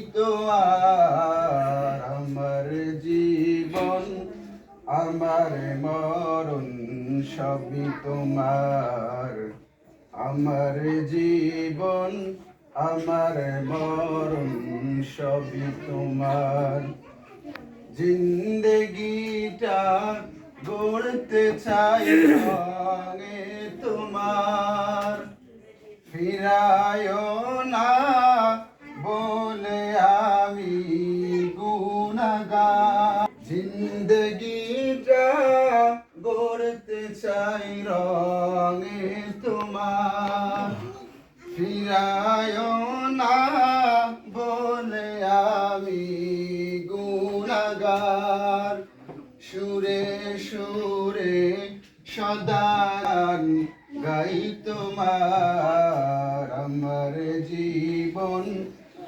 নেই তো আর আমার জীবন, আমার মরণ সবই তোমার। আমার জীবন, আমার মরণ সবই তোমার। জিন্দগিটা গড়তে চাই তোমার। ফিরায় না গুণাগার জিন্দগিটা গড়তে চাই রঙে তোমার। ফিরায় না বলে আমি গুণাগার। সুরে সুরে সদান গাই তোমার। আমার জীবন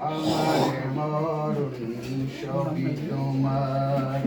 আমার মরণ সবই তোমার।